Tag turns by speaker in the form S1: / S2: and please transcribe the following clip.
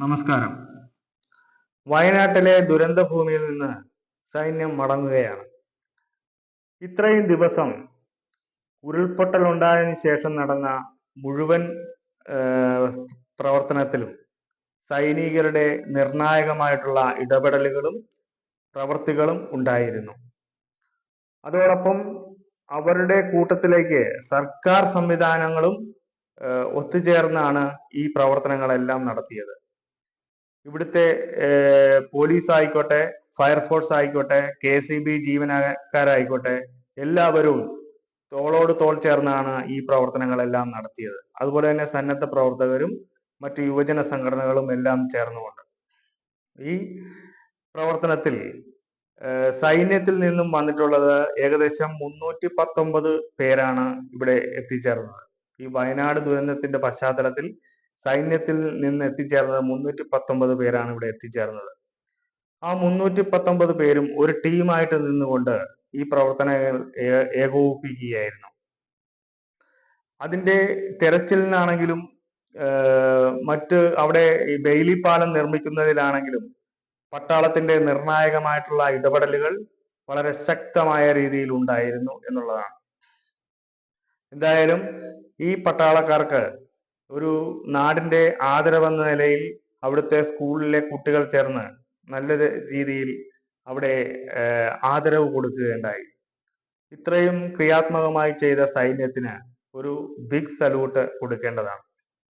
S1: നമസ്കാരം. വയനാട്ടിലെ ദുരന്ത ഭൂമിയിൽ നിന്ന് സൈന്യം മടങ്ങുകയാണ്. ഇത്രയും ദിവസം ഉരുൾപൊട്ടൽ ഉണ്ടായതിനു ശേഷം നടന്ന മുഴുവൻ പ്രവർത്തനത്തിലും സൈനികരുടെ നിർണായകമായിട്ടുള്ള ഇടപെടലുകളും പ്രവർത്തികളും ഉണ്ടായിരുന്നു. അതോടൊപ്പം അവരുടെ കൂട്ടത്തിലേക്ക് സർക്കാർ സംവിധാനങ്ങളും ഒത്തുചേർന്നാണ് ഈ പ്രവർത്തനങ്ങളെല്ലാം നടത്തിയത്. ഇവിടുത്തെ പോലീസ് ആയിക്കോട്ടെ ഫയർഫോഴ്സ് ആയിക്കോട്ടെ കെ സി ബി ജീവനക്കാരായിക്കോട്ടെ എല്ലാവരും തോളോട് തോൾ ചേർന്നാണ് ഈ പ്രവർത്തനങ്ങളെല്ലാം നടത്തിയത്. അതുപോലെ തന്നെ സന്നദ്ധ പ്രവർത്തകരും മറ്റു യുവജന സംഘടനകളും എല്ലാം ചേർന്നുകൊണ്ട്. ഈ പ്രവർത്തനത്തിൽ സൈന്യത്തിൽ നിന്നും വന്നിട്ടുള്ളത് ഏകദേശം മുന്നൂറ്റി പത്തൊമ്പത് പേരാണ് ഇവിടെ എത്തിച്ചേർന്നത്. ഈ വയനാട് ദുരന്തത്തിന്റെ പശ്ചാത്തലത്തിൽ സൈന്യത്തിൽ നിന്ന് എത്തിച്ചേർന്നത് മുന്നൂറ്റി പത്തൊമ്പത് പേരാണ് ഇവിടെ എത്തിച്ചേർന്നത്. ആ മുന്നൂറ്റി പത്തൊമ്പത് പേരും ഒരു ടീമായിട്ട് നിന്നുകൊണ്ട് ഈ പ്രവർത്തനങ്ങൾ ഏകോപിപ്പിക്കുകയായിരുന്നു. അതിന്റെ തെരച്ചിലിനാണെങ്കിലും മറ്റ് അവിടെ ഈ ബെയിലി പാലം നിർമ്മിക്കുന്നതിലാണെങ്കിലും പട്ടാളത്തിന്റെ നിർണായകമായിട്ടുള്ള ഇടപെടലുകൾ വളരെ ശക്തമായ രീതിയിൽ ഉണ്ടായിരുന്നു എന്നുള്ളതാണ്. എന്തായാലും ഈ പട്ടാളക്കാർക്ക് ഒരു നാടിന്റെ ആദരവെന്ന നിലയിൽ അവിടുത്തെ സ്കൂളിലെ കുട്ടികൾ ചേർന്ന് നല്ല രീതിയിൽ അവിടെ ആദരവ് കൊടുക്കുകയുണ്ടായി. ഇത്രയും ക്രിയാത്മകമായി ചെയ്ത സൈന്യത്തിന് ഒരു ബിഗ് സല്യൂട്ട് കൊടുക്കേണ്ടതാണ്.